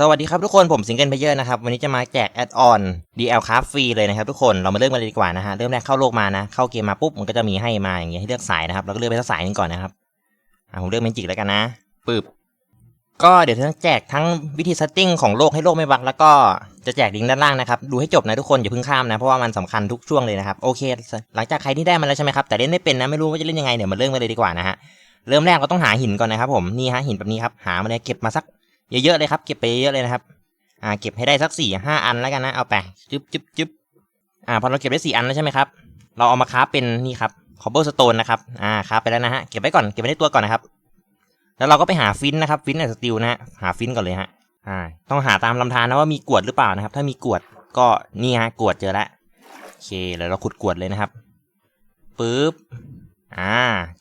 สวัสดีครับทุกคนผมสิงเกิลเพเยอร์นะครับ วันนี้จะมาแจกแอดออน DL คราฟฟรีเลยนะครับทุกคนเรามาเริ่มกันเลยดีกว่านะฮะ เริ่มแรกเข้าโลกมานะ เข้าเกมมาปุ๊บ มันก็จะมีให้มาอย่างเงี้ยให้เลือกสายนะครับ เราก็เลือกไปสักสายนึงก่อนนะครับอ่าผมเลือกเมจิกแล้วกันนะปึ๊บก็เดี๋ยวจะแจกทั้งวิธีเซตติ้งของโลกให้โลกไม่บักแล้วก็จะแจกลิงก์ด้านล่างนะครับ ดูให้จบนะทุกคนอย่าเพิ่งข้ามนะ เพราะว่ามันสำคัญทุกช่วงเลยนะครับโอเค หลังจากใครที่ได้มาแล้วใช่ไหมครับแต่เล่นไม่เป็นนะไม่รู้ว่าจะเล่นยังไงเดี๋ยวมาเริ่มกันเลยดีกว่านะฮะเริ่มแรกเราต้องหาหินก่อนนะครับผมนี่ฮะหินแบบนี้ครับหามาเลยเก็บมาสัก เยอะๆเลยครับ เก็บไปเยอะเลยนะครับ อ่า เก็บให้ได้สักสี่ห้าอันแล้วกันนะ เอาไปจึ๊บจึ๊บจึ๊บอ่า พอเราเก็บได้สี่อันแล้วใช่ไหมครับ เราเอามาคราฟเป็นนี่ครับคอ b เบ e ร์สโตนนะครับ อ่า คราฟไปแล้วนะฮะ เก็บไว้ก่อน เก็บไว้ในตัวก่อนนะครับ แล้วเราก็ไปหาฟินนะครับ ฟินแอนสติลนะฮะ หาฟินก่อนเลยฮะ อ่า ต้องหาตามลำธารนะว่ามีกวดหรือเปล่านะครับ ถ้ามีกวดก็นี่ฮะ กวดเจอแล้วโอเคแล้วเราขุดกวดเลยนะครับ ปึ๊บ อ่า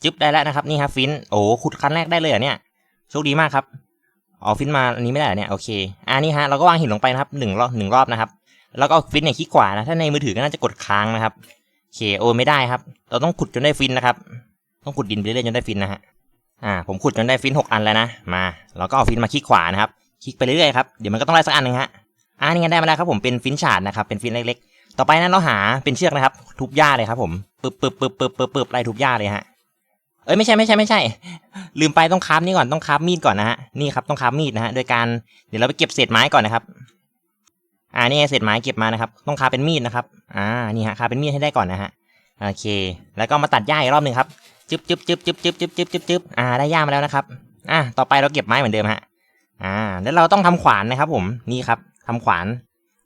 จึ๊บได้แล้วนะครับ นี่ฮะฟิน โอ้ขุดครั้งแรกได้เลยเหรอเนี่ย โชคดีมากครับ อ๋อฟินมาอันนี้ไม่ได้เนี่ยโอเคอ่านี่ฮะเราก็วางหินลงไปนะครับหนึ่งรอบหนึ่งรอบนะครับ แล้วก็เอาฟินเนี่ยคลิกขวานะถ้าในมือถือก็น่าจะกดค้างนะครับโอเคโอไม่ได้ครับ เราต้องขุดจนได้ฟินนะครับ ต้องขุดดินไปเรื่อยๆจนได้ฟินนะฮะอ่าผมขุดจนได้ฟินหกอันแล้วนะมาเราก็เอาฟินมาคลิกขวานะครับคลิกไปเรื่อยๆครับเดี๋ยวมันก็ต้องได้สักอันหนึ่งฮะอ่านี่ไงได้มาแล้วครับผมเป็นฟินฉาดนะครับเป็นฟินเล็กๆ ต่อไปนั้นเราหาเป็นเชือกนะครับ ทุบหญ้าเลยครับผมปึ๊บปึ๊บปึ๊บปึ๊บปึ๊บปึ๊บไล่ทุบหญ้าเลยฮะ เอ้ยไม่ใช่ไม่ใช่ไม่ใช่ ลืมไปต้องคาฟนี่ก่อนต้องคาฟมีดก่อนนะฮะนี่ครับต้องคาฟมีดนะฮะโดยการเดี๋ยวเราไปเก็บเศษไม้ก่อนนะครับ อ่านี่เศษไม้เก็บมานะครับ ต้องคาฟเป็นมีดนะครับ อ่านี่ฮะคาฟเป็นมีดให้ได้ก่อนนะฮะโอเค แล้วก็มาตัดหญ้าอีกรอบหนึ่งครับจึ๊บจึ๊บจึ๊บจึ๊บจึ๊บจึ๊บจึ๊บจึ๊บจึ๊บอ่าได้หญ้ามาแล้วนะครับ อ่าต่อไปเราเก็บไม้เหมือนเดิมฮะอ่า แล้วเราต้องทำขวานนะครับ ผมนี่ครับทำขวาน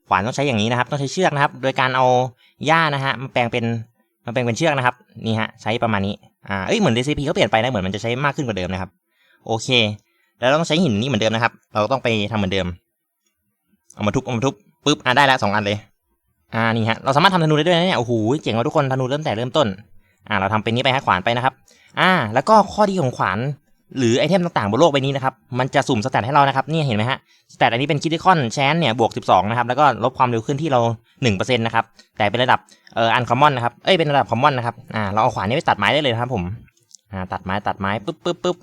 ขวานต้องใช้อย่างนี้นะครับ ต้องใช้เชือกนะครับ โดยการเอาหญ้านะฮะมาแปลงเป็นมาแปลงเป็นเชือกนะครับ นี่ฮะ ใช้ประมาณนี้ อ่าเอ้ยเหมือน recipe เขาเปลี่ยนไปนะเหมือนมันจะใช้มากขึ้นกว่าเดิมนะครับโอเค แล้วเราต้องใช้หินนี้เหมือนเดิมนะครับ เราต้องไปทำเหมือนเดิม เอามาทุบเอามาทุบปุ๊บอ่าได้ละสองอันเลย อ่านี่ฮะเราสามารถทำธนูได้ด้วยนะเนี่ยโอ้โหเจ๋งว่ะทุกคนธนูเริ่มแต่เริ่มต้นอ่าเราทำเป็นนี้ไปฮะขวานไปนะครับ อ่า แล้วก็ข้อดีของขวาน หรือไอเทมต่างๆบนโลกใบนี้นะครับ มันจะสุ่มสแตทให้เรานะครับ นี่เห็นไหมฮะ สแตทอันนี้เป็นคิติคอนแชนเนี่ยบวก 12 นะครับ แล้วก็ลบความเร็วขึ้นที่เรา 1%นะครับ แต่เป็นระดับเอ่ออันคอมมอนนะครับ เอ้ย เป็นระดับคอมมอนนะครับ อ่า เราเอาขวานนี้ไปตัดไม้ได้เลยนะครับผม อ่า ตัดไม้ตัดไม้ปึ๊บปึ๊บปึ๊บ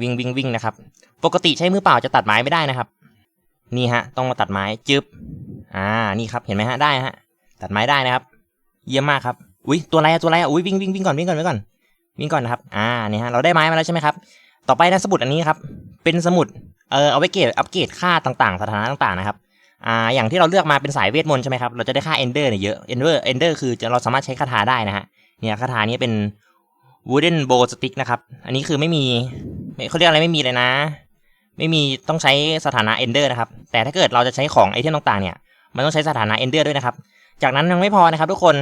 วิ่งวิ่งวิ่งนะครับ ปกติใช้มือเปล่าจะตัดไม้ไม่ได้นะครับ นี่ฮะ ต้องมาตัดไม้จึ๊บ อ่า นี่ครับ เห็นไหมฮะ ได้ฮะ ตัดไม้ได้นะครับ เยี่ยมมากครับ อุ้ยตัวอะไรอะตัวอะไรอะอุ้ยวิ่งวิ่งวิ่งก่อนวิ่งก่อนวิ่งก่อนวิ่งก่อนนะครับ อ่า นี่ฮะ เราได้ไม้มาแล้วใช่ไหมครับ ต่อไปนะสมุดอันนี้ครับ เป็นสมุดเออเอาไว้เกรดอัปเกรดค่าต่างๆ สถานะต่างๆนะครับอ่าอย่างที่เราเลือกมาเป็นสายเวทมนต์ใช่ไหมครับเราจะได้ค่าเอนเดอร์เนี่ยเยอะเอนเดอร์เอนเดอร์คือจะเราสามารถใช้คาถาได้นะฮะเนี่ยคาถานี้เป็น wooden bow stick นะครับอันนี้คือไม่มีไม่เขาเรียกอะไรไม่มีเลยนะ ไม่มีต้องใช้สถานะ ender นะครับแต่ถ้าเกิดเราจะใช้ของไอเทมต่างๆเนี่ยมันต้องใช้สถานะ ender ด้วยนะครับจากนั้นยังไม่พอนะครับทุกคน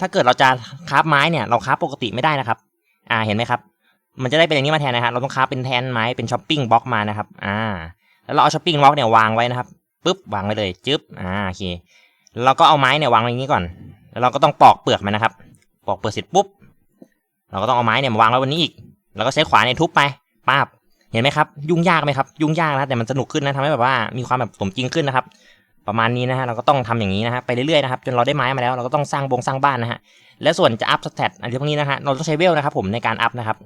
ถ้าเกิดเราจะคราฟไม้เนี่ยเราคราฟปกติไม่ได้นะครับ อ่าเห็นไหมครับ มันจะได้เป็นอย่างนี้มาแทนนะครับ เราต้องคราเป็นแทนไม้เป็นช้อปปิ้งบล็อกมานะครับ อ่า แล้วเราเอาช้อปปิ้งบล็อกเนี่ยวางไว้นะครับปึ๊บวางไว้เลยจึ๊บ อ่าโอเค เราก็เอาไม้เนี่ยวางไว้อย่างนี้ก่อน แล้วเราก็ต้องปอกเปลือกมันนะครับ ปอกเปลือกเสร็จปุ๊บ เราก็ต้องเอาไม้เนี่ยมาวางไว้บนนี้อีก แล้วก็ใช้ขวานเนี่ยทุบไปป้าบ เห็นไหมครับ ยุ่งยากไหมครับ ยุ่งยากนะแต่มันสนุกขึ้นนะทำให้แบบว่ามีความแบบสมจริงขึ้นนะครับ ประมาณนี้นะฮะ เราก็ต้องทำอย่างนี้นะฮะ ไปเรื่อยๆนะครับ จนเราได้ไม้มาแล้ว เราก็ต้องสร้างบงสร้างบ้านนะฮะ และส่วนจะอัพสเตตอะไรพวกนี้นะฮะ เราต้องใช้เวลนะครับผมในการอัพนะครับ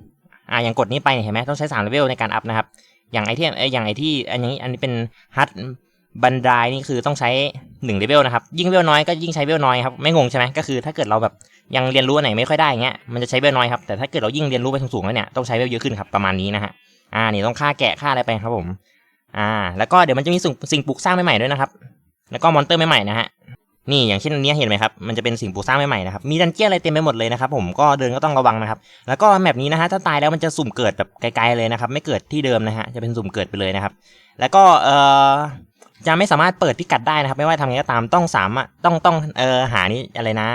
อ่าอย่างกดนี้ไปเห็นไหมต้องใช้สามเลเวลในการอัพนะครับ อย่างไอเทมเอ้ยอย่างไอที่อันนี้อันนี้เป็นฮัตบันไดนี่คือต้องใช้หนึ่งเลเวลนะครับ ยิ่งเลเวลน้อยก็ยิ่งใช้เลเวลน้อยครับ ไม่งงใช่ไหมก็คือถ้าเกิดเราแบบยังเรียนรู้อันไหนไม่ค่อยได้เงี้ย มันจะใช้เลเวลน้อยครับ แต่ถ้าเกิดเรายิ่งเรียนรู้ไปสูงๆแล้วเนี่ย ต้องใช้เลเวลเยอะขึ้นครับ ประมาณนี้นะฮะ อ่า นี่ต้องฆ่าแกะฆ่าอะไรไปครับผม อ่า แล้วก็เดี๋ยวมันจะมีสิ่งสิ่งปลูกสร้างใหม่ๆด้วยนะครับ แล้วก็มอนเตอร์ใหม่ๆนะฮะ นี่อย่างเช่นอันนี้เห็นไหมครับ มันจะเป็นสิ่งปลูกสร้างใหม่ๆนะครับ มีดันเจี้ยนอะไรเต็มไปหมดเลยนะครับผมก็เดินก็ต้องระวังนะครับ แล้วก็แมปนี้นะฮะถ้าตายแล้วมันจะสุ่มเกิดแบบไกลๆเลยนะครับ ไม่เกิดที่เดิมนะฮะจะเป็นสุ่มเกิดไปเลยนะครับ แล้วก็เอ่อจะไม่สามารถเปิดพิกัดได้นะครับ ไม่ว่าทำไงก็ตามต้องสามารถต้องต้องเอ่อหานี้อะไรนะ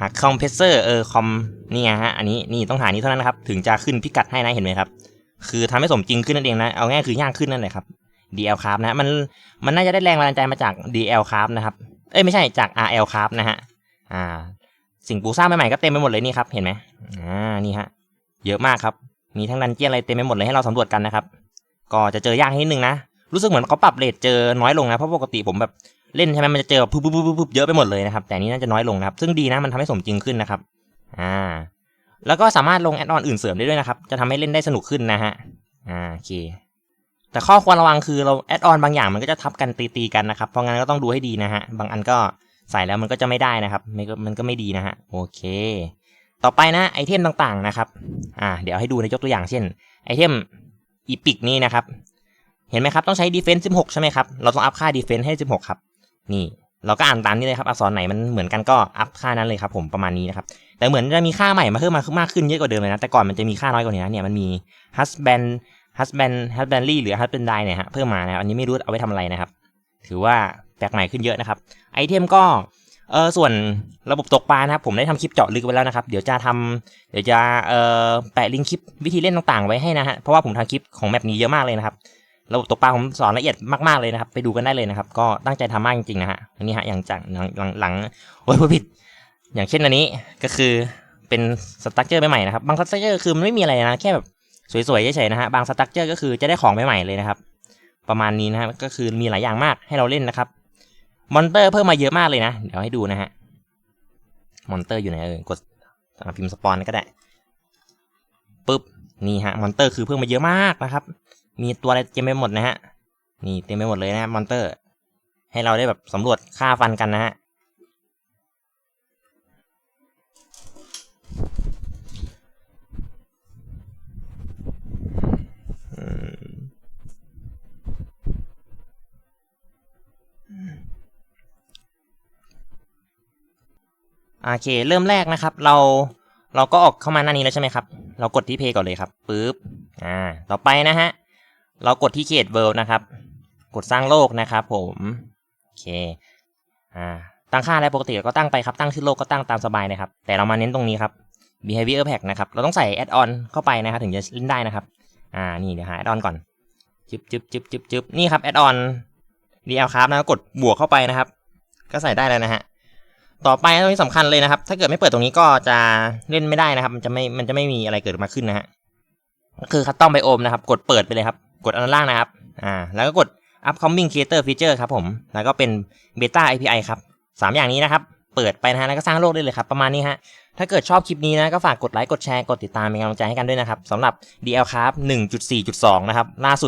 หาคอมเพรสเซอร์เออคอมนี่ไงฮะอันนี้นี่ต้องหานี้เท่านั้นนะครับถึงจะขึ้นพิกัดให้นะเห็นไหมครับ คือทำให้สมจริงขึ้นนั่นเองนะเอาง่ายคือย่างขึ้นนั่นแหละครับ DL ครับนะมันมันน่าจะได้แรงบันดาลใจมาจาก DL ครับนะครับ เอ้ยไม่ใช่จาก RL ครับนะฮะอ่าสิ่งปลูกสร้างใหม่ๆก็เต็มไปหมดเลยนี่ครับเห็นไหมอ่านี่ฮะเยอะมากครับ มีทั้งดันเจียนอะไรเต็มไปหมดเลยให้เราสำรวจกันนะครับ ก็จะเจอยากนิดนึงนะ รู้สึกเหมือนเขาปรับเรทเจอน้อยลงนะเพราะปกติผมแบบเล่นใช่ไหมมันจะเจอปุ๊บปุ๊บปุ๊บปุ๊บเยอะไปหมดเลยนะครับแต่นี้น่าจะน้อยลงนะครับซึ่งดีนะมันทำให้สมจริงขึ้นนะครับอ่าแล้วก็สามารถลงแอดออนอื่นเสริมได้ด้วยนะครับ จะทำให้เล่นได้สนุกขึ้นนะฮะอ่าโอเค แต่ข้อควรระวังคือเราแอดออนบางอย่างมันก็จะทับกันตีๆกันนะครับ เพราะงั้นก็ต้องดูให้ดีนะฮะ บางอันก็ใส่แล้วมันก็จะไม่ได้นะครับ มันก็มันก็ไม่ดีนะฮะ โอเค ต่อไปนะไอเทมต่างๆนะครับ อ่า เดี๋ยวให้ดูในยกตัวอย่างเช่น ไอเทมอีพิกนี่นะครับ เห็นไหมครับ ต้องใช้ดีเฟนซ์16 ใช่ไหมครับ เราต้องอัพค่าดีเฟนซ์ให้ 16 ครับ นี่ เราก็อ่านตามนี้เลยครับ อักษรไหนมันเหมือนกันก็อัพค่านั้นเลยครับผม ประมาณนี้นะครับ แต่เหมือนจะมีค่าใหม่มาเพิ่มมามากขึ้นเยอะกว่าเดิมเลยนะ แต่ก่อนมันจะมีค่าน้อยกว่านี้นะเนี่ย มันมี husband husband husbandly หรือ husbandry เนี่ยฮะเพิ่มมานะครับอันนี้ไม่รู้เอาไว้ทำอะไรนะครับ ถือว่าแปลกใหม่ขึ้นเยอะนะครับ ไอเทมก็เออส่วนระบบตกปลานะครับ ผมได้ทำคลิปเจาะลึกไว้แล้วนะครับ เดี๋ยวจะทำเดี๋ยวจะเอ่อแปะลิงก์คลิปวิธีเล่นต่างๆ ไว้ให้นะฮะเพราะว่าผมทำคลิปของแมปนี้เยอะมากเลยนะครับระบบตกปลาผมสอนละเอียดมากๆเลยนะครับ ไปดูกันได้เลยนะครับ ก็ตั้งใจทำมากจริงๆนะฮะอันนี้ฮะอย่างจากหลังหลังหลังโอ้ยผิด อย่างเช่นอันนี้ก็คือเป็นสตั๊กเจอร์ใหม่ๆนะครับบางสตั๊กเจอร์คือมันไม่มีอะไรนะแค่แบบ สวยๆเฉยๆนะฮะบางสตั๊กเจอร์ก็คือจะได้ของใหม่ๆเลยนะครับ ประมาณนี้นะครับก็คือมีหลายอย่างมากให้เราเล่นนะครับมอนเตอร์เพิ่มมาเยอะมากเลยนะ เดี๋ยวให้ดูนะฮะมอนเตอร์อยู่ไหนเออกดพิมพ์สปอนก็ได้ปุ๊บนี่ฮะมอนเตอร์คือเพิ่มมาเยอะมากนะครับ มีตัวอะไรเต็มไปหมดนะฮะนี่เต็มไปหมดเลยนะมอนเตอร์ ให้เราได้แบบสำรวจค่าฟันกันนะฮะ โอเค เริ่มแรกนะครับ เราเราก็ออกเข้ามาหน้านี้แล้วใช่ไหมครับ เรากดที่เพย์ก่อนเลยครับปึ๊บอ่าต่อไปนะฮะเรากดที่ create world นะครับ กดสร้างโลกนะครับ ผมโอเคอ่าตั้งค่าอะไรปกติก็ตั้งไปครับตั้งชื่อโลกก็ตั้งตามสบายนะครับ แต่เรามาเน้นตรงนี้ครับ behavior pack นะครับ เราต้องใส่ add on เข้าไปนะครับ ถึงจะเล่นได้นะครับ อ่า นี่เดี๋ยวหา add on ก่อน จึ๊บจึ๊บจึ๊บจึ๊บจึ๊บนี่ครับ add on DL ครับนะกดบวกเข้าไปนะครับ ก็ใส่ได้แล้วนะฮะ ต่อไปตรงนี้สำคัญเลยนะครับ ถ้าเกิดไม่เปิดตรงนี้ก็จะเล่นไม่ได้นะครับ มันจะไม่ มันจะไม่มีอะไรเกิดมาขึ้นนะฮะ ก็คือคัตตอมไบโอมนะครับ กดเปิดไปเลยครับ กดอันล่างนะครับ อ่า แล้วก็กด upcoming creator feature ครับผม แล้วก็เป็น beta API ครับสามอย่างนี้นะครับ เปิดไปนะฮะ แล้วก็สร้างโลกได้เลยครับ ประมาณนี้ฮะ ถ้าเกิดชอบคลิปนี้นะก็ฝากกดไลค์ กดแชร์ กดติดตามเป็นกำลังใจให้กันด้วยนะครับสำหรับ DL ครับ1.4.2 นะครับ ล่าสุด